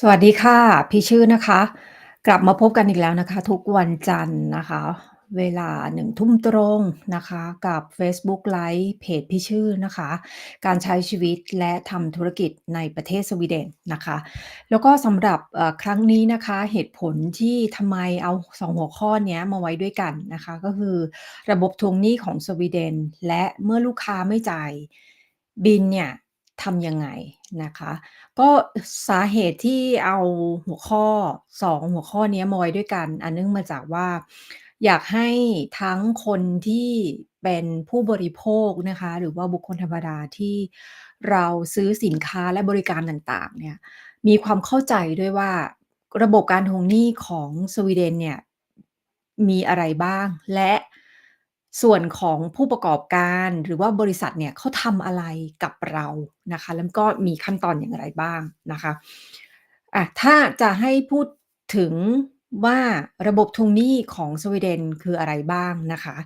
สวัสดีค่ะ พี่ชื่อนะคะ กลับมาพบกันอีกแล้วนะคะ ทุกวันจันทร์นะคะ เวลา1ทุ่มตรงนะคะ กับเฟซบุ๊กไลฟ์เพจพี่ชื่อนะคะ การใช้ชีวิตและทำธุรกิจในประเทศสวีเดนนะคะ แล้วก็สำหรับเอ่อครั้งนี้นะคะเหตุผลที่ทำไมเอา2หัวข้อเนี้ยมาไว้ด้วยกันนะคะ ก็คือระบบทวงหนี้ของสวีเดน และเมื่อลูกค้าไม่จ่ายบิลเนี่ย ทำยังไงนะคะ ก็สาเหตุที่เอาหัวข้อ 2 หัวข้อนี้มาไว้ด้วยกัน อันเนื่องมาจากว่า อยากให้ทั้งคนที่เป็นผู้บริโภคนะคะ หรือว่าบุคคลธรรมดาที่เราซื้อสินค้าและบริการต่างๆเนี่ยมีความเข้าใจด้วยว่าระบบการทวงหนี้ของสวีเดนเนี่ยมีอะไรบ้าง และ ส่วนของผู้ประกอบการหรือว่าบริษัทเนี่ยเขาทำอะไรกับเรานะคะ แล้วก็มีขั้นตอนอย่างไรบ้างนะคะอะถ้าจะให้พูดถึงว่าระบบทวงหนี้ของสวีเดนคืออะไรบ้างนะคะ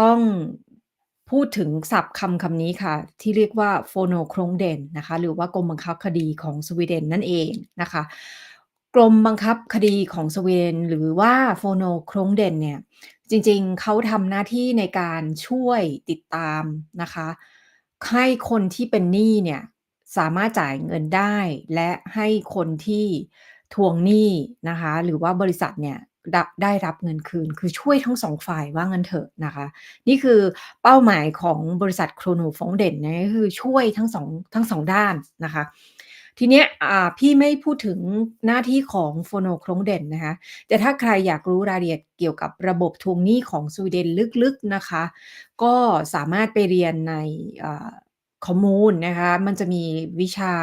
ต้องพูดถึงศัพท์คำคำนี้ค่ะ ที่เรียกว่า Fonokronden นะคะ หรือว่ากรมบังคับคดีของสวีเดนนั่นเองนะคะ กรมบังคับคดีของสวีเดน หรือว่า Fonokronden เนี่ย จริงๆ เขาทำหน้าที่ในการช่วยติดตามนะคะ ให้คนที่เป็นหนี้เนี่ย สามารถจ่ายเงินได้ และให้คนที่ทวงหนี้นะคะ หรือว่าบริษัทเนี่ยได้รับเงินคืน คือช่วยทั้ง2ฝ่ายว่างั้นเถอะนะคะ นี่คือเป้าหมายของบริษัท Kronofonden นะคือช่วยทั้ง2ทั้ง2ด้านนะคะ ทีเนี้ยพี่ไม่พูดถึงหน้าที่ของ Fonokronden นนะคะ แต่ถ้าใครอยากรู้รายละเอียดเกี่ยวกับระบบทวงหนี้ของสวีเดนลึกๆนะคะ ก็สามารถไปเรียนในอคอมมูนนะคะ มันจะมีวิชา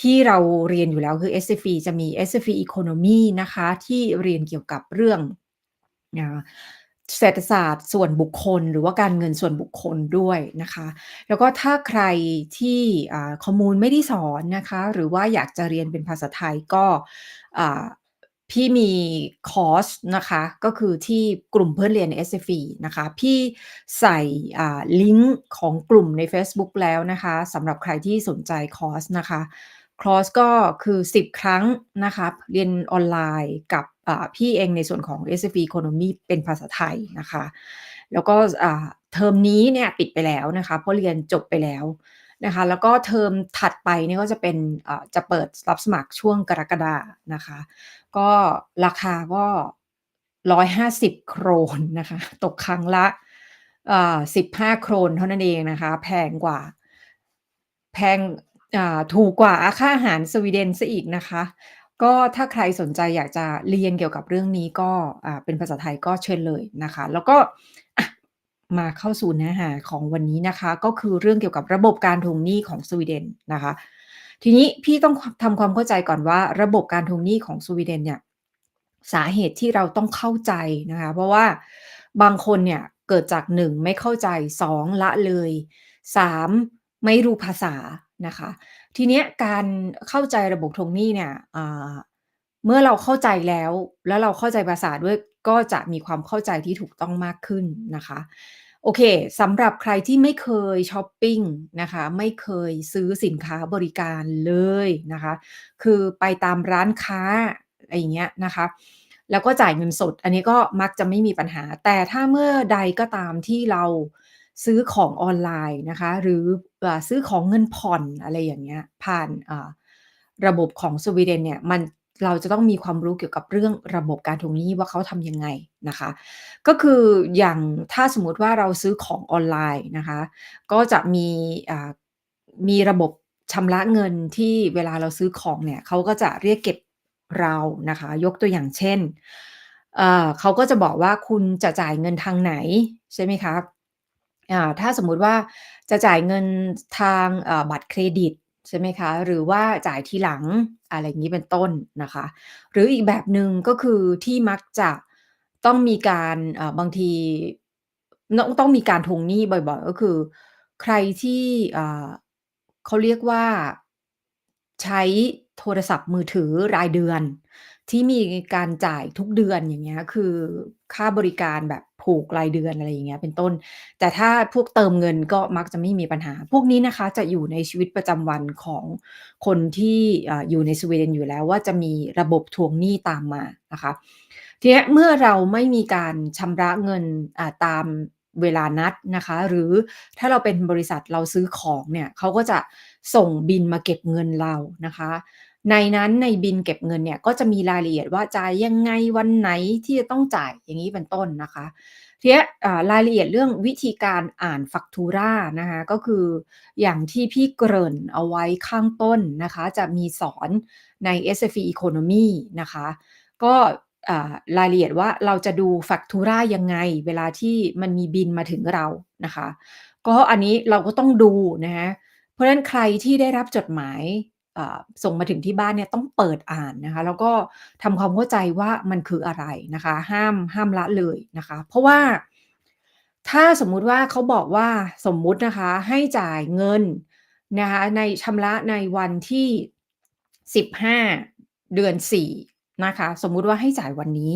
ที่เราเรียนอยู่แล้วคือ SFI จะมี SFI Economy นะคะ ที่เรียนเกี่ยวกับเรื่อง เศรษฐศาสตร์ส่วนบุคคล หรือว่าการเงินส่วนบุคคลด้วยนะคะ แล้วก็ถ้าใครที่อ่าคอมมูนไม่ได้สอนนะคะ หรือว่าอยากจะเรียนเป็นภาษาไทยก็พี่มีคอร์สนะคะก็คือที่กลุ่มเพื่อนเรียน SFI นะคะ พี่ใส่ลิงก์ของกลุ่มในเฟซบุ๊กแล้วนะคะสำหรับใครที่สนใจคอร์สนะคะคอร์สก็คือ 10 ครั้งนะคะ เรียนออนไลน์กับ พี่เองในส่วนของ SFI Economy เป็นภาษาไทยนะคะ แล้วก็เทอมนี้เนี่ยปิดไปแล้วนะคะเพราะเรียนจบไปแล้วนะคะแล้วก็เทอมถัดไปเนี่ยก็จะเป็นจะเปิดรับสมัครช่วงกรกฎานะคะ ก็ราคาก็150โครนนะคะ ตกครั้งละอ่า15โครนเท่านั้นเองนะคะ แพงกว่า แพงถูกกว่าค่าอาหารสวีเดนเสียอีกนะคะ ก็ถ้าใครสนใจอยากจะเรียนเกี่ยวกับเรื่องนี้ก็เป็นภาษาไทยก็เชิญเลยนะคะ แล้วก็มาเข้าสู่เนื้อหาของวันนี้นะคะ ก็คือเรื่องเกี่ยวกับระบบการทวงหนี้ของสวีเดนนะคะ ทีนี้พี่ต้องคทำความเข้าใจก่อนว่า ระบบการทวงหนี้ของสวีเดนเนี่ยสาเหตุที่เราต้องเข้าใจนะคะ เพราะว่าบางคนเนี่ยเกิดจาก 1 ไม่เข้าใจ 2 ละเลย 3 ไม่รู้ภาษานะคะ ทีเนี้ยการเข้าใจระบบทวงหนี้เนี่ยเมื่อเราเข้าใจแล้ว แล้วเราเข้าใจภาษาด้วยก็จะมีความเข้าใจที่ถูกต้องมากขึ้นนะคะโอเคสำหรับใครที่ไม่เคยช้อปปิ้งนะคะไม่เคยซื้อสินค้าบริการเลยนะคะคือไปตามร้านค้าอะไรอย่างเงี้ยนะคะแล้วก็จ่ายเงินสด อันนี้ก็มักจะไม่มีปัญหา แต่ถ้าเมื่อใดก็ตามที่เรา ซื้อของออนไลน์นะคะ หรืออซื้อของเงินผ่อนอะไรอย่างเงี้ยผ่านระบบของสวีเดนเนี่ยมันเราจะต้องมีความรู้เกี่ยวกับเรื่องระบบการทวงหนี้ว่าเขาทำยังไงนะคะ ก็คืออย่างถ้าสมมติว่าเราซื้อของออนไลน์นะคะ ก็จะมีมีระบบชำระเงินที่เวลาเราซื้อของเนี่ยเขาก็จะเรียกเก็บเรานะคะ ยกตัวอย่างเช่น เขาก็จะบอกว่าคุณจะจ่ายเงินทางไหนใช่ไหมคะ อ่า ถ้าสมมุติว่าจะจ่ายเงินทางอ่าบัตรเครดิต ใช่ไหมคะ หรือว่าจ่ายทีหลัง อะไรอย่างี้ เป็นต้นนะคะ หรืออีกแบบหนึ่ง ก็คือที่มักจะต้องมีการอ่าบางทีน้อง ต้องมีการทวงหนี้บ่อย ๆ ก็คือใครที่ อ่า เขาเรียกว่า ใช้โทรศัพท์มือถือรายเดือน ที่มีการจ่ายทุกเดือน อย่างเงี้ย คือค่าบริการแบบ ผูกรายเดือนอะไรอย่างเงี้ยเป็นต้น แต่ถ้าพวกเติมเงินก็มักจะไม่มีปัญหา พวกนี้นะคะจะอยู่ในชีวิตประจำวันของคนที่อยู่ในสวีเดนอยู่แล้วว่าจะมีระบบทวงหนี้ตามมานะคะทีนี้เมื่อเราไม่มีการชำระเงินตามเวลานัดนะคะ หรือถ้าเราเป็นบริษัทเราซื้อของเนี่ยเขาก็จะส่งบิลมาเก็บเงินเรานะคะ ในนั้นในบิลเก็บเงินเนี่ยก็จะมีรายละเอียดว่าจ่ายยังไงวันไหนที่จะต้องจ่ายอย่างงี้เป็นต้นนะคะทีเนี้ยรายละเอียดเรื่องวิธีการอ่าน Faktura นะคะก็คืออย่างที่พี่เกริ่นเอาไว้ข้างต้นนะคะ จะมีสอนใน SFE Economy นะคะ ก็รายละเอียดว่าเราจะดู Faktura ยังไง เวลาที่มันมีบิลมาถึงเรานะคะ ก็อันนี้เราก็ต้องดูนะคะเพราะฉะนั้นใครที่ได้รับจดหมาย ส่งมาถึงที่บ้านเนี่ยต้องเปิดอ่านนะคะ แล้วก็ทำความเข้าใจว่ามันคืออะไรนะคะ ห้ามห้ามละเลยนะคะ เพราะว่าถ้าสมมุติว่าเขาบอกว่าสมมุตินะคะให้จ่ายเงินนะคะในชำระในวันที่ 15 เดือน 4 นะคะ สมมุติว่าให้จ่ายวันนี้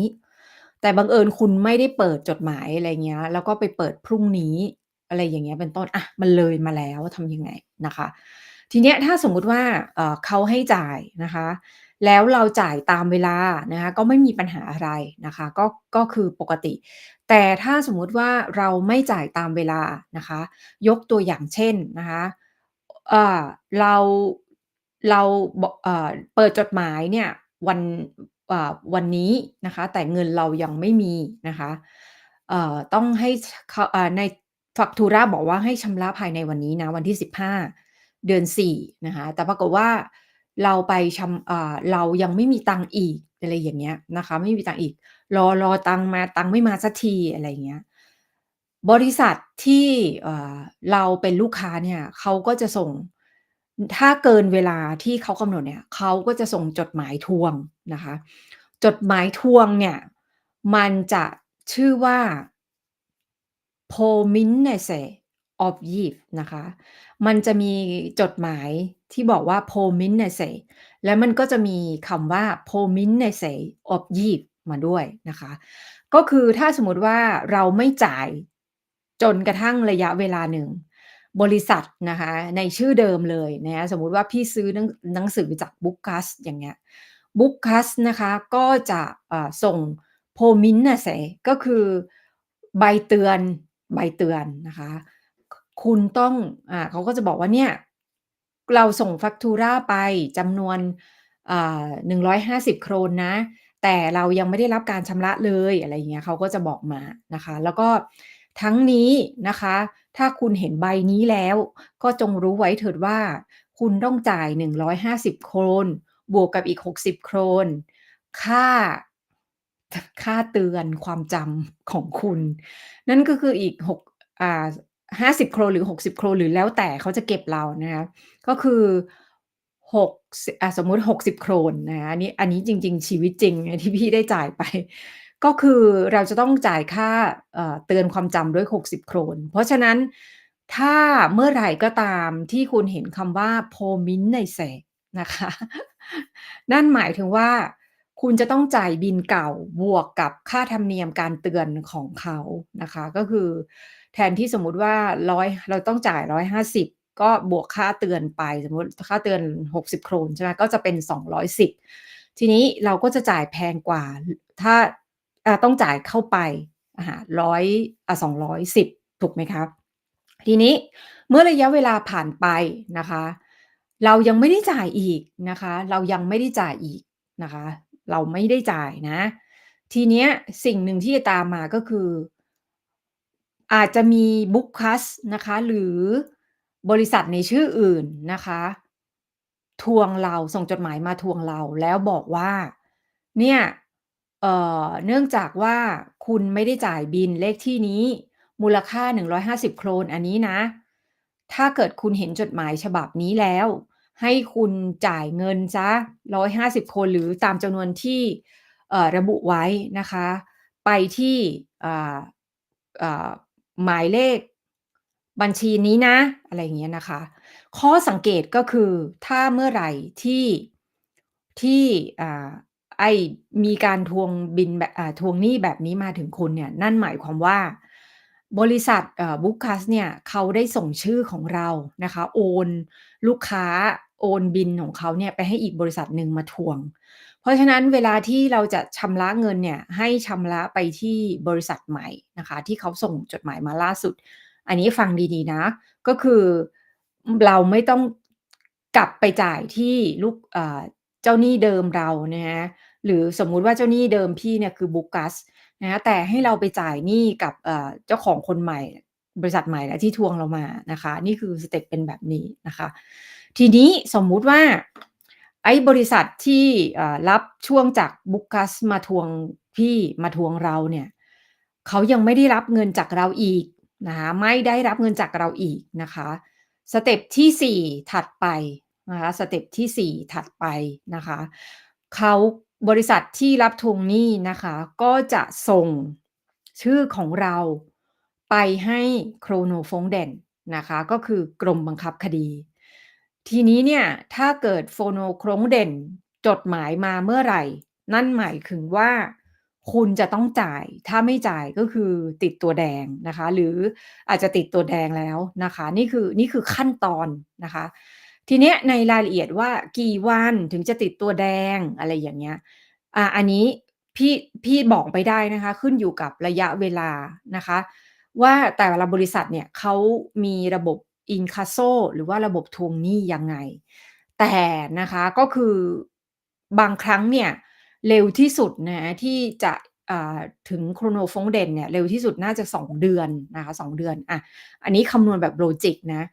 แต่บังเอิญคุณไม่ได้เปิดจดหมายอะไรเงี้ย แล้วก็ไปเปิดพรุ่งนี้อะไรอย่างเงี้ยเป็นต้นอะมันเลยมาแล้วทำยังไงนะคะ ทีเนี้ยถ้าสมมุติว่าเขาให้จ่ายนะคะ แล้วเราจ่ายตามเวลานะคะก็ไม่มีปัญหาอะไรนะคะ ก็ก็คือปกติ แต่ถ้าสมมุติว่าเราไม่จ่ายตามเวลานะคะ ยกตัวอย่างเช่นนะคะอ่าเราเราเออเปิดจดหมายเนี่ยวันอ่าวันนี้นะคะ แต่เงินเรายังไม่มีนะคะเออต้องให้เขาอ่าใน Faktura บอกว่าให้ชำระภายในวันนี้นะวันที่ 15 เดือน4นะคะแต่ปรากฏว่าเราไปชำเรายังไม่มีตังค์อีกอะไรอย่างเงี้ยนะคะไม่มีตังค์อีก รอรอตังค์มาตังค์ไม่มาสักทีอะไรเงี้ยบริษัทที่เราเป็นลูกค้าเนี่ยเขาก็จะส่งถ้าเกินเวลาที่เขากำหนดเนี่ยเขาก็จะส่งจดหมายทวงนะคะจดหมายทวงเนี่ยมันจะชื่อว่า p o m i n e s e Påminnelse Avgift นะคะ มันจะมีจดหมายที่บอกว่า Påminnelse แล้วมันก็จะมีคำว่า Påminnelse Avgift มาด้วยนะคะ ก็คือถ้าสมมติว่าเราไม่จ่ายจนกระทั่งระยะเวลาหนึ่ง บริษัทนะคะในชื่อเดิมเลยนะคะสมมุติว่าพี่ซื้อหนังหนังสือจาก Bookcast อย่างเงี้ย Bookcast นะคะก็จะอ่าส่ง Påminnelse ก็คือใบเตือนใบเตือนนะคะ คุณต้องอ่าเขาก็จะบอกว่าเนี่ยเราส่ง Faktura ไปจำนวนอ่า150โครนนะ แต่เรายังไม่ได้รับการชำระเลยอะไรเงี้ยเขาก็จะบอกมานะคะ แล้วก็ทั้งนี้นะคะ ถ้าคุณเห็นใบนี้แล้ว ก็จงรู้ไว้เถิดว่า คุณต้องจ่าย 150 โครน บวกกับอีก 60 โครน ค่าค่าเตือนความจำของคุณ นั่นก็คืออีก6อ่า 50โครหรือ60โครหรือแล้วแต่เขาจะเก็บเรานะคะก็คือ6สอ่าสมมุติ60โครนนะคะอันนี้อันนี้จริง ๆ ชีวิตจริงที่พี่ได้จ่ายไป ก็คือเราจะต้องจ่ายค่าเตือนความจำด้วย 60 โครน เพราะฉะนั้นถ้าเมื่อไหร่ก็ตามที่คุณเห็นคำว่า Påminnelse นะคะ นั่นหมายถึงว่าคุณจะต้องจ่ายบิลเก่าบวกกับค่าธรรมเนียมการเตือนของเขานะคะ ก็คือ แทนที่สมมุติว่า100เราต้องจ่าย150ก็บวกค่าเตือนไปสมมติค่าเตือน 60 โครนใช่ไหมก็จะเป็น 210 ทีนี้เราก็จะจ่ายแพงกว่า ถ้าาต้องจ่ายเข้าไปร้อะค่ะ100อ่า210ถูกไหมคะทีนี้เมื่อระยะเวลาผ่านไปนะคะ เรายังไม่ได้จ่ายอีกนะคะ เรายังไม่ได้จ่ายอีกนะคะ เราไม่ได้จ่ายนะ ทีเนี้ยสิ่งหนึ่งที่จะตามมาก็คือ อาจจะมี Bookcast นะคะ หรือบริษัทในชื่ออื่นนะคะ ทวงเราส่งจดหมายมาทวงเรา แล้วบอกว่า เนี่ย เอ่อ เนื่องจากว่าคุณไม่ได้จ่ายบิลเลขที่นี้ มูลค่า 150 โครนอันนี้นะ ถ้าเกิดคุณเห็นจดหมายฉบับนี้แล้ว ให้คุณจ่ายเงินเสีย150 โครนหรือตามจำนวนที่เอ่อระบุไว้นะคะ ไปที่อ่าอ่า หมายเลขบัญชีนี้นะ อะไรอย่างเงี้ยนะคะ ข้อสังเกตก็คือถ้าเมื่อไหร่ที่ที่ไอ้มีการทวงบิลแบบทวงหนี้แบบนี้มาถึงคุณเนี่ยนั่นหมายความว่า บริษัทเอ่อ Bookkast เนี่ยเขาได้ส่งชื่อของเรานะคะ โอนลูกค้าโอนบิลของเขาเนี่ยไปให้อีกบริษัทหนึ่งมาทวง ราะฉะนั้นเวลาที่เราจะชำระเงินเนี่ยให้ชำระไปที่บริษัทใหม่นะคะ ที่เขาส่งจดหมายมาล่าสุด อันนี้ฟังดีๆนะ ก็คือเราไม่ต้องกลับไปจ่ายที่ลูกเจ้าหนี้เดิมเรานะคะหรือสมมุติว่าเจ้าหนี้เดิมพี่เนี่ยคือ Bookkast นะแต่ให้เราไปจ่ายหนี้กับเจ้าของคนใหม่ บริษัทใหม่แล้วที่ทวงเรามานะคะ นี่คือสเต็ปเป็นแบบนี้นะคะ ทีนี้สมมุติว่า ไอ้บริษัทที่รับช่วงจาก Bookkast มาทวงพี่มาทวงเราเนี่ยเขายังไม่ได้รับเงินจากเราอีกนะคะไม่ได้รับเงินจากเราอีกนะคะสเต็ปที่ 4 ถัดไปนะคะสเต็ปที่ 4 ถัดไปนะคะเขาบริษัทที่รับทวงหนี้นะคะก็จะส่งชื่อของเราไปให้ Kronofonden นะคะก็คือกรมบังคับคดี ทีนี้เนี่ยถ้าเกิด Kronofonden จดหมายมาเมื่อไหร่ นั่นหมายถึงว่าคุณจะต้องจ่าย ถ้าไม่จ่ายก็คือติดตัวแดงนะคะ หรืออาจจะติดตัวแดงแล้วนะคะ นี่คือนี่คือขั้นตอนนะคะ ทีเนี้ยในรายละเอียดว่ากี่วันถึงจะติดตัวแดงอะไรอย่างเงี้ย อ่าอันนี้พี่พี่บอกไม่ได้นะคะ ขึ้นอยู่กับระยะเวลานะคะ ว่าแต่ละบริษัทเนี่ยเขามีระบบ Inkasso หรือว่าระบบทวงหนี้ยังไง แต่นะคะก็คือบางครั้งเนี่ยเร็วที่สุดนะที่จะถึง Kronofonden เนี่ยเร็วที่สุดน่าจะ 2 เดือนนะคะ2เดือนอะอันนี้คำนวณแบบโลจิกนะ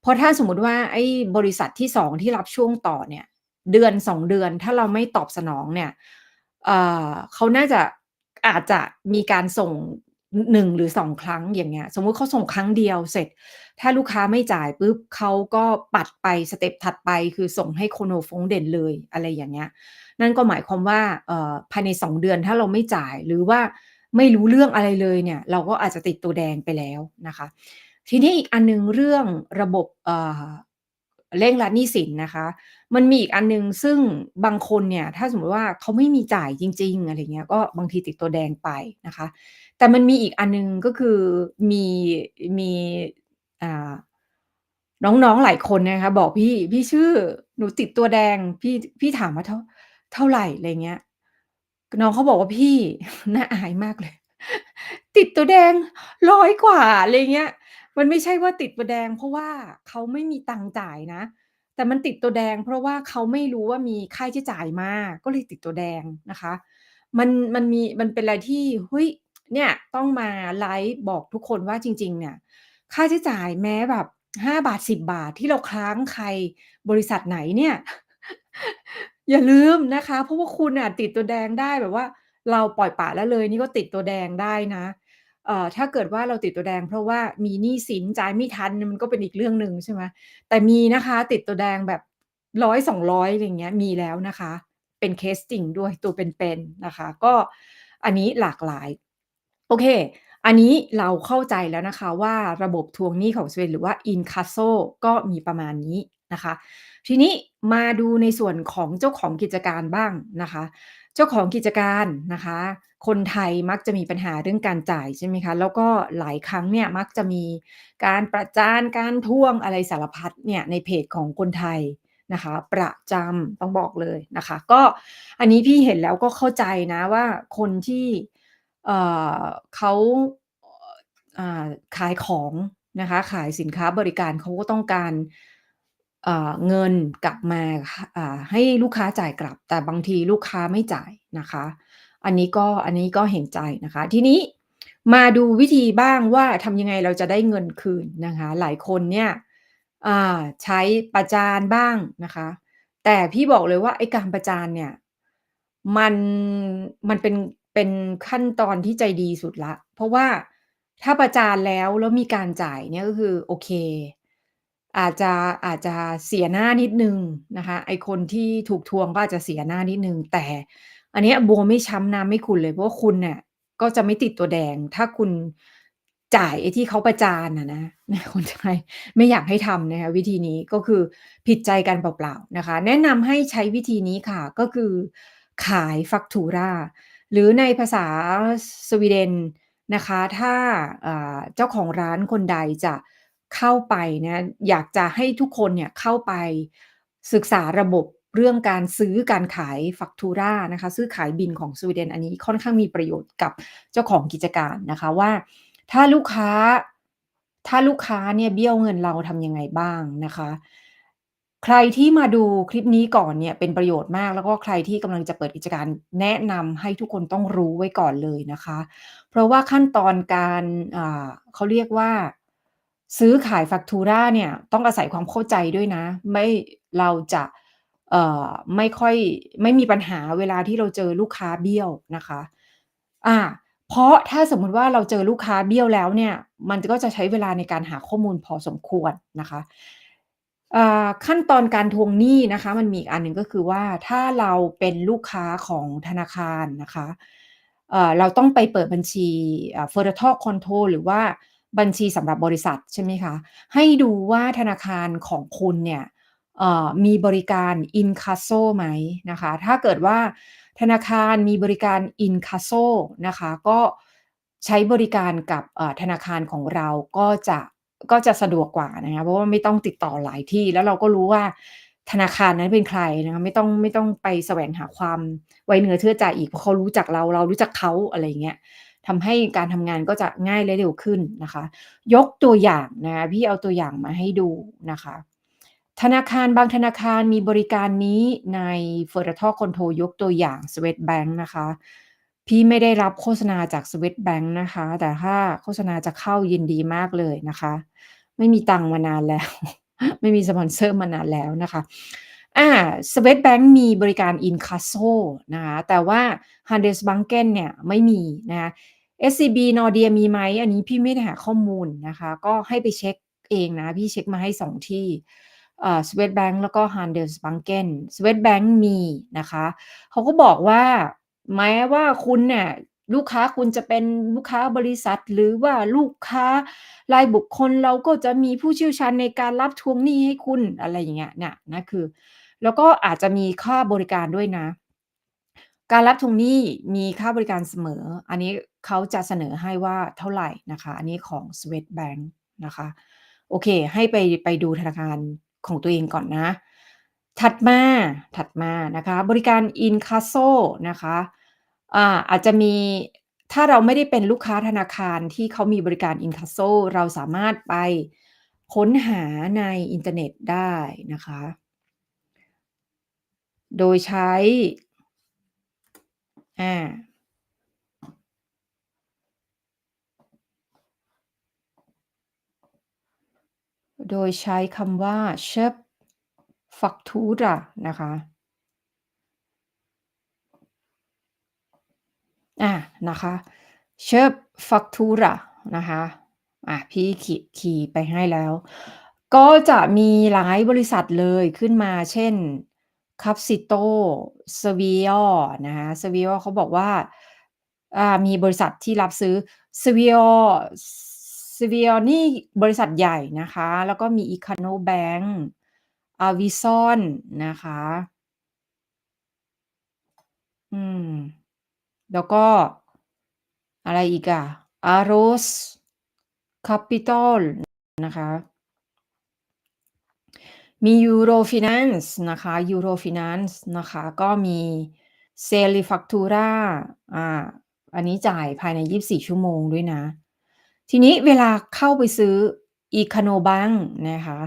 เพราะถ้าสมมติว่าไอ้บริษัทที่ 2 ที่รับช่วงต่อเนี่ยเดือน 2 เดือนถ้าเราไม่ตอบสนองเนี่ยเขาน่าจะอาจจะมีการส่ง อ1หรือ2ครั้งอย่างเงี้ย สมมุติเขาส่งครั้งเดียวเสร็จ ถ้าลูกค้าไม่จ่ายปุ๊บเขาก็ปัดไปสเต็ปถัดไปคือส่งให้ Kronofonden เลยอะไรอย่างเงี้ย นั่นก็หมายความว่าภายใน 2 เดือนถ้าเราไม่จ่ายหรือว่าไม่รู้เรื่องอะไรเลยเนี่ย เราก็อาจจะติดตัวแดงไปแล้วนะคะ ทีนี้อีกอันหนึ่งเรื่องระบบเอ่อเร่งรัดหนี้สินนะคะ มันมีอีกอันหนึ่งซึ่งบางคนเนี่ย ถ้าสมมติว่าเขาไม่มีจ่ายจริง ๆ อะไรเงี้ย ก็บางทีติดตัวแดงไปนะคะ แต่มันมีอีกอันหนึ่ง ก็คือมี มี อ่า น้อง ๆ หลายคนนะคะ บอกพี่"พี่ชื่อ หนูติดตัวแดง"พี่ พี่ถามว่า"เท่า เท่าไร?"อะไรเงี้ย น้องเขาบอกว่า"พี่"น่าอายมากเลย"ติดตัวแดง 100 กว่า"อะไรเงี้ย มันไม่ใช่ว่าติดตัวแดง เพราะว่าเขาไม่มีตังค์จ่ายนะ แต่มันติดตัวแดง เพราะว่าเขาไม่รู้ว่ามีค่าใช้จ่ายมา ก็เลยติดตัวแดงนะคะ มัน มันมี มันเป็นอะไรที่ เฮ้ย เนี่ยต้องมาไลฟ์บอกทุกคนว่าจริง ๆ เนี่ยค่าใช้จ่ายแม้แบบ5บาท10บาทที่เราค้างใครบริษัทไหนเนี่ย อย่าลืมนะคะ เพราะว่าคุณน่ะติดตัวแดงได้แบบว่า เราปล่อยปละละเลยนี่ก็ติดตัวแดงได้นะเอ่อถ้าเกิดว่าเราติดตัวแดง เพราะว่ามีหนี้สินจ่ายไม่ทันมันก็เป็นอีกเรื่องหนึ่งใช่ไหมแต่มีนะคะ ติดตัวแดงแบบ100-200อะไรอย่างเงี้ยมีแล้วนะคะ เป็นเคสจริงด้วยตัวเป็นๆนะคะ ก็อันนี้หลากหลาย โอเค อันนี้เราเข้าใจแล้วนะคะว่าระบบทวงหนี้ของสวีเดนหรือว่า Inkasso ก็มีประมาณนี้นะคะ ทีนี้มาดูในส่วนของเจ้าของกิจการบ้างนะคะ เจ้าของกิจการนะคะ คนไทยมักจะมีปัญหาเรื่องการจ่ายใช่ไหมคะ แล้วก็หลายครั้งเนี่ยมักจะมีการประจานการทวงอะไรสารพัดเนี่ยในเพจของคนไทยนะคะประจำต้องบอกเลยนะคะ ก็อันนี้พี่เห็นแล้วก็เข้าใจนะว่าคนที่ เเขาาขายของนะคะขายสินค้าบริการเขาก็ต้องการอ่าเงินกลับมาาให้ลูกค้าจ่ายกลับ แต่บางทีลูกค้าไม่จ่ายนะคะ อันนี้ก็อันนี้ก็เห็นใจนะคะ ทีนี้มาดูวิธีบ้างว่าทำยังไงเราจะได้เงินคืนนะคะ หลายคนเนี่ยใช้ประจานบ้างนะคะ แต่พี่บอกเลยว่าไอ้การประจานเนี่ยมันมันเป็น เป็นขั้นตอนที่ใจดีสุดล้วเพราะว่าถ้าประจานแล้วแล้วมีการจ่ายเนี่ยก็คือโอเค อาจจะอาจจะเสียหน้านิดนึงนะคะไอคนที่ถูกทวงก็อาจจะเสียหน้านิดนึง แต่อันนี้บัวไม่ช้ำน้ำไม่ขุนเลยเพราะว่าคุณน่ะก็จะไม่ติดตัวแดง ถ้าคุณจ่ายไอ้ที่เขาประจานอะนะนะคนไทยไม่อยากให้ทำนะคะวิธีนี้ก็คือผิดใจกันเปล่าๆนะคะ แนะนำให้ใช้วิธีนี้ค่ะก็คือขาย Faktura หรือในภาษาสวีเดนนะคะ ถ้าเจ้าของร้านคนใดจะเข้าไปนะอยากจะให้ทุกคนเนี่ยเข้าไปศึกษาระบบเรื่องการซื้อการขาย Faktura นะคะ ซื้อขายบิลของสวีเดนอันนี้ค่อนข้างมีประโยชน์กับเจ้าของกิจการนะคะว่า ถ้าลูกค้าถ้าลูกค้าเนี่ยเบี้ยวเงินเราทำยังไงบ้างนะคะ ใครที่มาดูคลิปนี้ก่อนเนี่ยเป็นประโยชน์มาก แล้วก็ใครที่กำลังจะเปิดกิจการแนะนำให้ทุกคนต้องรู้ไว้ก่อนเลยนะคะ เพราะว่าขั้นตอนการเขาเรียกว่าซื้อขาย Faktura เนี่ยต้องอาศัยความเข้าใจด้วยนะ ไม่เราจะไม่ค่อยไม่มีปัญหาเวลาที่เราเจอลูกค้าเบี้ยวนะคะอ่าเพราะถ้าสมมุติว่าเราเจอลูกค้าเบี้ยวแล้วเนี่ย มันก็จะใช้เวลาในการหาข้อมูลพอสมควรนะคะ ขั้นตอนการทวงหนี้นะคะ มันมีอีกอันหนึ่งก็คือว่าถ้าเราเป็นลูกค้าของธนาคารนะคะเเราต้องไปเปิดบัญชีอ่า Federal Konto หรือว่าบัญชีสำหรับบริษัทใช่ไหมคะ ให้ดูว่าธนาคารของคุณเนี่ยมีบริการ Inkasso ไหมนะคะ ถ้าเกิดว่าธนาคารมีบริการ Inkasso นะคะ ก็ใช้บริการกับธนาคารของเราก็จะ ก็จะสะดวกกว่านะคะเพราะว่าไม่ต้องติดต่อหลายที่แล้วเราก็รู้ว่าธนาคารนั้นเป็นใครนะคะไม่ต้องไม่ต้องไปแสวงหาความไว้เนื้อเชื่อใจอีกเพราะเขารู้จักเราเรารู้จักเขาอะไรเงี้ยทำให้การทำงานก็จะง่ายและเร็วขึ้นนะคะ ยกตัวอย่างนะะพี่เอาตัวอย่างมาให้ดูนะคะ ธนาคารบางธนาคารมีบริการนี้ใน Federal Konto ยกตัวอย่าง Swedbank นะคะ พี่ไม่ได้รับโฆษณาจาก Swedbank นะคะ แต่ถ้าโฆษณาจะเข้ายินดีมากเลยนะคะ ไม่มีตังมานานแล้ว ไม่มีสปอนเซอร์มานานแล้วนะคะอา Swedbank มีบริการ Inkasso นะคะแต่ว่า Handelsbanken เนี่ยไม่มีนะคะ SEB Nordea มีไหมอันนี้พี่ไม่ได้หาข้อมูลนะคะ ก็ให้ไปเช็กเองนะ พี่เช็กมาให้ 2 ที่เอ่อ Swedbank แล้วก็ Handelsbanken Swedbank มีนะคะ เขาก็บอกว่า แม้ว่าคุณเนี่ยลูกค้าคุณจะเป็นลูกค้าบริษัท หรือว่าลูกค้ารายบุคคลเราก็จะมีผู้เชี่ยวชาญในการรับทวงหนี้ให้คุณอะไรอย่างเงี้ยเนี่ยนะคือ แล้วก็อาจจะมีค่าบริการด้วยนะ การรับทวงหนี้มีค่าบริการเสมอ อันนี้เขาจะเสนอให้ว่าเท่าไหร่นะคะ อันนี้ของ Swedbank นะคะ โอเค ให้ไปไปดูธนาคารของตัวเองก่อนนะ ถัดมา ถัดมานะคะ บริการ Inkasso นะคะ อ่า อาจจะมี ถ้าเราไม่ได้เป็นลูกค้าธนาคารที่เขามีบริการ Inkasso เราสามารถไปค้นหาในอินเทอร์เน็ตได้นะคะ โดยใช้อาโดยใช้คำว่า Köp Faktura นะคะอ่านะคะ Köp Faktura นะคะอ่าพี่ขีคีย์ไปให้แล้ว ก็จะมีหลายบริษัทเลยขึ้นมาเช่น Capsito Sweol นะคะ Sweol เขาบอกว่าอ่า มีบริษัทที่รับซื้อ Sweol Sweol นี่บริษัทใหญ่นะคะ แล้วก็มี Ikano Bank Avison น อาวิซอนนะคะ อืม แล้วก็ อะไรอีกอะ Aros Capital นะคะ มี Eurofinance นะคะ Eurofinance นะคะ ก็มี Selifaktura อ่า อันนี้จ่ายภายใน 24 ชั่วโมงด้วยนะ ทีนี้เวลาเข้าไปซื้อ Ikano Bank นะคะ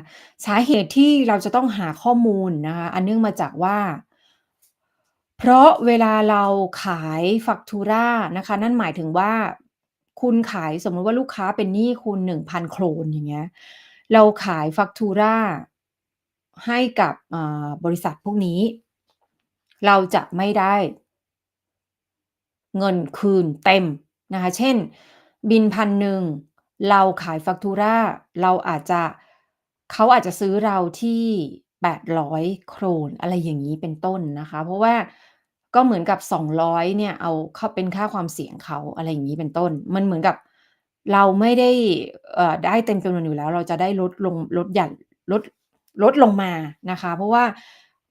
สาเหตุที่เราจะต้องหาข้อมูลนะคะอันเนื่องมาจากว่า เพราะเวลาเราขาย Faktura นะคะ นั่นหมายถึงว่าคุณขายสมมติว่าลูกค้าเป็นหนี้คุณ1,000โครนอย่างเงี้ยเราขาย Faktura ให้กับบริษัทพวกนี้ เราจะไม่ได้ เงินคืนเต็มนะคะ เช่น บิล1,000 เราขาย Faktura เราอาจจะ เขาอาจจะซื้อเราที่ 800 โครน อะไรอย่างงี้เป็นต้นนะคะ เพราะว่าก็เหมือนกับ 200 เนี่ย เอาเข้าเป็นค่าความเสี่ยงเขาอะไรอย่างงี้เป็นต้น มันเหมือนกับเราไม่ได้เอ่อได้เต็มจำนวนอยู่แล้ว เราจะได้ลดลงลดหย่อนลดลดลงมานะคะ เพราะว่า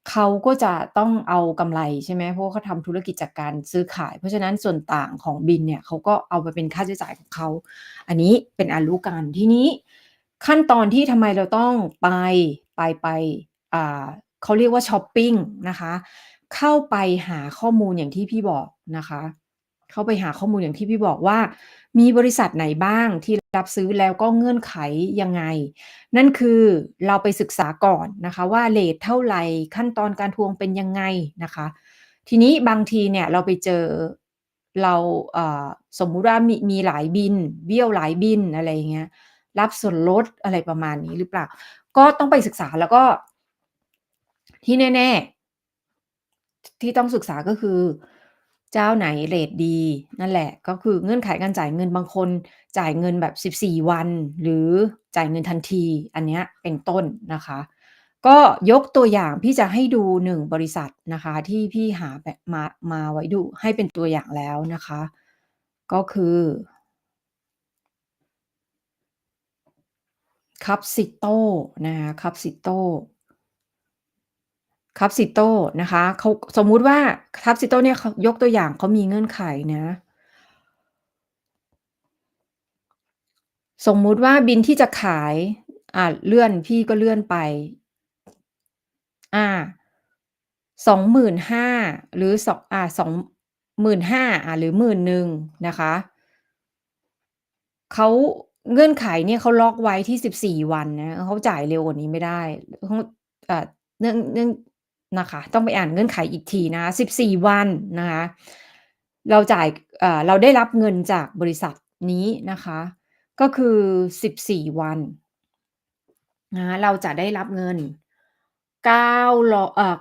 เขาก็จะต้องเอากำไรใช่ไหม เพราะเขาทำธุรกิจจากการซื้อขาย เพราะฉะนั้นส่วนต่างของบินเนี่ยเขาก็เอาไปเป็นค่าใช้จ่ายของเขา อันนี้เป็นอันรู้กันทีนี้ ขั้นตอนที่ทำไมเราต้องไปไปไปอ่าเขาเรียกว่าช้อปปิ้งนะคะ เข้าไปหาข้อมูลอย่างที่พี่บอกนะคะ เข้าไปหาข้อมูลอย่างที่พี่บอกว่า มีบริษัทไหนบ้างที่รับซื้อแล้วก็เงื่อนไขยังไง นั่นคือเราไปศึกษาก่อนนะคะ ว่าเรตเท่าไหร่ขั้นตอนการทวงเป็นยังไงนะคะ ทีนี้บางทีเนี่ยเราไปเจอเราสมมุติว่ามีมีหลายบิลเบี้ยวหลายบิลอะไรเงี้ยรับส่วนลดอะไรประมาณนี้หรือเปล่า ก็ต้องไปศึกษาแล้วก็ที่แน่ ๆ ที่ต้องศึกษาก็คือ เจ้าไหนเรตดี นั่นแหละ ก็คือเงื่อนไขการจ่ายเงินบางคนจ่ายเงินแบบ 14 วัน หรือจ่ายเงินทันที อันเนี้ยเป็นต้นนะคะ ก็ยกตัวอย่างพี่จะให้ดู1บริษัทนะคะ ที่พี่หาแบบมามาไว้ดูให้เป็นตัวอย่างแล้วนะคะ ก็คือ Capsito นะคะคับซิโต Capsito Capsito นะคะเขาสมมุติว่า Capsito เนี่ยเขายกตัวอย่างเขามีเงื่อนไขนะ สมมุติว่าบิลที่จะขายอ่าเลื่อนพี่ก็เลื่อนไป อ่า25,000หรือสองอ่า25,000อ่าหรือ10,000นะคะเขาเงื่อนไขเนี่ยเขาล็อกไว้ที่14วันนะเขาจ่ายเร็วกว่านี้ไม่ได้เขาอ่อเนื่องเนื่อง นะคะ ต้องไปอ่านเงื่อนไขอีกทีนะ14 วันนะคะเราจ่ายเเราได้รับเงินจากบริษัทนี้นะคะ ก็คือ 14 วันนะเราจะได้รับเงินเก้าร้อเอ่อ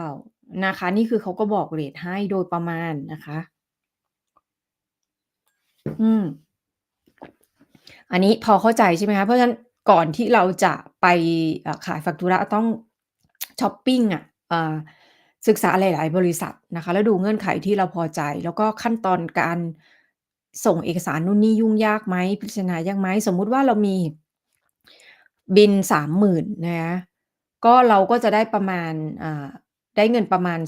9,899 นะคะ นี่คือเขาก็บอกเรตให้โดยประมาณนะคะ อืม อันนี้พอเข้าใจใช่ไหมคะ?เพราะฉะนั้นก่อนที่เราจะไปขายแฟกทูราต้อง ชอปปิงอะ อ่า ศึกษาหลาย ๆ บริษัทนะคะ แล้วดูเงื่อนไขที่เราพอใจ แล้วก็ขั้นตอนการส่งเอกสารนู่นนี่ยุ่งยากไหม พิจารณายากไหม สมมุติว่าเรามี บิล30,000 นะคะ ก็เราก็จะได้ประมาณ อ่า ได้เงินประมาณ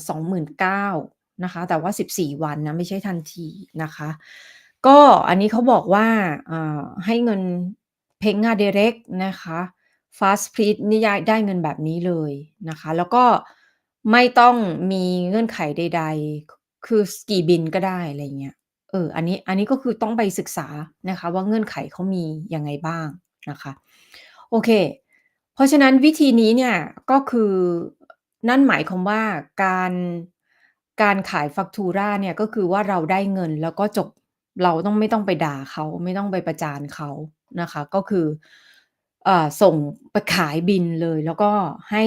29,000 นะคะ แต่ว่า 14 วันนะ ไม่ใช่ทันทีนะคะ ก็อันนี้เขาบอกว่า อ่า ให้เงิน Peng'a Direct นะคะ Fast p r e e นี่ยายได้เงินแบบนี้เลยนะคะ แล้วก็ไม่ต้องมีเงื่อนไขใด ๆ คือสกี่บิลก็ได้อะไรเงี้ย เออ อันนี้ อันนี้ก็คือต้องไปศึกษานะคะ ว่าเงื่อนไขเขามียังไงบ้างนะคะ โอเค เพราะฉะนั้นวิธีนี้เนี่ยก็คือนั่นหมายความว่าการการขายแฟกทูราเนี่ยก็คือว่าเราได้เงินแล้วก็จบเราต้องไม่ต้องไปด่าเขาไม่ต้องไปประจานเขานะคะ ก็คือ เอ่อส่งไปขายบิลเลย แล้วก็ให้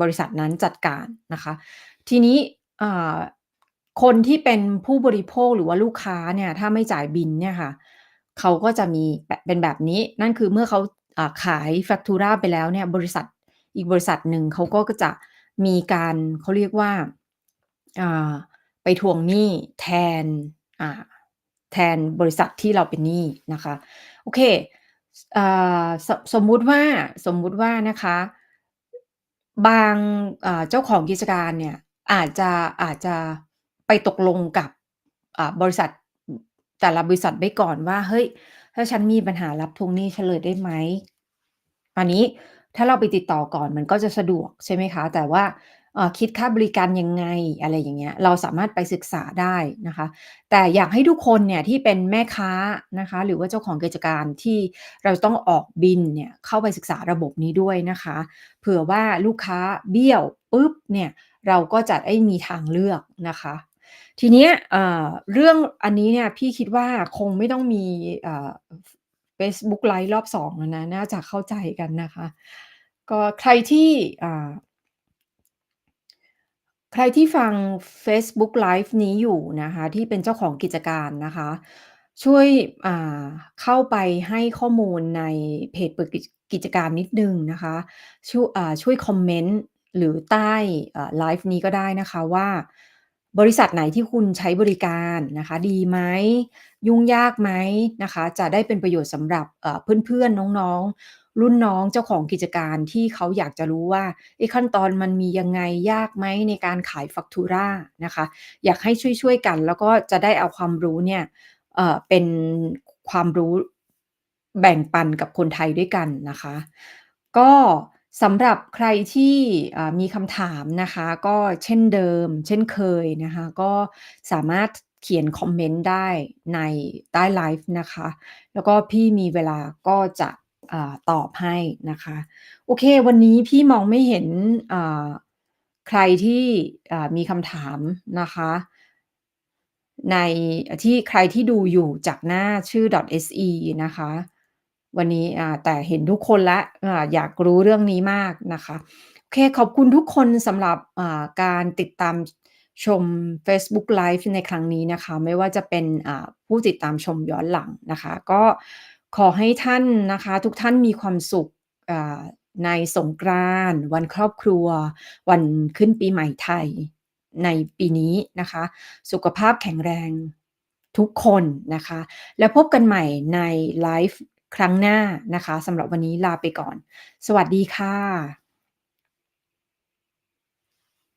บริษัทนั้นจัดการนะคะ ทีนี้อ่าคนที่เป็นผู้บริโภคหรือว่าลูกค้าเนี่ย ถ้าไม่จ่ายบิลเนี่ยค่ะ เขาก็จะมีเป็นแบบนี้ นั่นคือเมื่อเขาอ่าขายแฟกทูราไปแล้วเนี่ย บริษัทอีกบริษัทหนึ่งเขาก็ก็จะมีการเขาเรียกว่าอ่าไปทวงหนี้แทนอ่าแทนบริษัทที่เราเป็นหนี้นะคะ โอเค สอ่าสสมมุติว่า สมมุติว่านะคะ บาง อ่า เจ้าของกิจการเนี่ย อาจจะ อาจจะไปตกลงกับ อ่า บริษัท อ แต่ละบริษัทไว้ก่อนว่า เฮ้ย ถ้าฉันมีปัญหารับทวงหนี้ฉันเลยได้ไหม?อันนี้ถ้าเราไปติดต่อก่อนมันก็จะสะดวก ใช่ไหมคะ แต่ว่า คิดค่าบริการยังไงอะไรอย่างเงี้ยเราสามารถไปศึกษาได้นะคะ แต่อยากให้ทุกคนเนี่ยที่เป็นแม่ค้านะคะ หรือว่าเจ้าของกิจการที่เราต้องออกบิลเนี่ยเข้าไปศึกษาระบบนี้ด้วยนะคะ เผื่อว่าลูกค้าเบี้ยวปุ๊บเนี่ยเราก็จะได้มีทางเลือกนะคะ ทีนี้เรื่องอันนี้เนี่ยพี่คิดว่าคงไม่ต้องมีเฟซบุ๊กไลฟ์รอบ2แล้วนะ น่าจะเข้าใจกันนะคะ ก็ใครที่ ใครที่ฟังเฟซบุ๊กไลฟ์นี้อยู่นะคะ ที่เป็นเจ้าของกิจการนะคะ ช่วยอ่าเข้าไปให้ข้อมูลในเพจเปิดกิจการนิดนึงนะคะ ช่อ่าช่วยคอมเมนต์หรือใต้อ่าไลฟ์นี้ก็ได้นะคะว่าบริษัทไหนที่คุณใช้บริการนะคะ ดีไหมยุ่งยากไหมนะคะ จะได้เป็นประโยชน์สำหรับเอ่อเพื่อนๆ น้องๆ รุ่นน้องเจ้าของกิจการที่เขาอยากจะรู้ว่าเอ๊ะขั้นตอนมันมียังไงยากไหมในการขาย Factura นะคะ อยากให้ช่วยๆกัน แล้วก็จะได้เอาความรู้เนี่ยเอ่อเป็นความรู้แบ่งปันกับคนไทยด้วยกันนะคะ ก็สำหรับใครที่มีคำถามนะคะ ก็เช่นเดิม เช่นเคยนะคะ ก็สามารถเขียนคอมเมนต์ได้ในใต้ไลฟ์นะคะ แล้วก็พี่มีเวลาก็จะ ตอบให้นะคะ โอเค วันนี้พี่มองไม่เห็นใครที่มีคำถามนะคะ ในที่ใครที่ดูอยู่จากหน้าชื่อ .se นะคะ วันนี้แต่เห็นทุกคนแล้วอ่าอยากรู้เรื่องนี้มากนะคะโอเค ขอบคุณทุกคนสำหรับการติดตามชมเฟซบุ๊กไลฟ์ในครั้งนี้นะคะ ไม่ว่าจะเป็นผู้ติดตามชมย้อนหลังนะคะ ก็ ขอให้ท่านนะคะ ทุกท่านมีความสุขในสงกรานต์วันครอบครัว วันขึ้นปีใหม่ไทยในปีนี้นะคะ สุขภาพแข็งแรงทุกคนนะคะ แล้วพบกันใหม่ในไลฟ์ครั้งหน้านะคะสำหรับวันนี้ลาไปก่อน สวัสดีค่ะ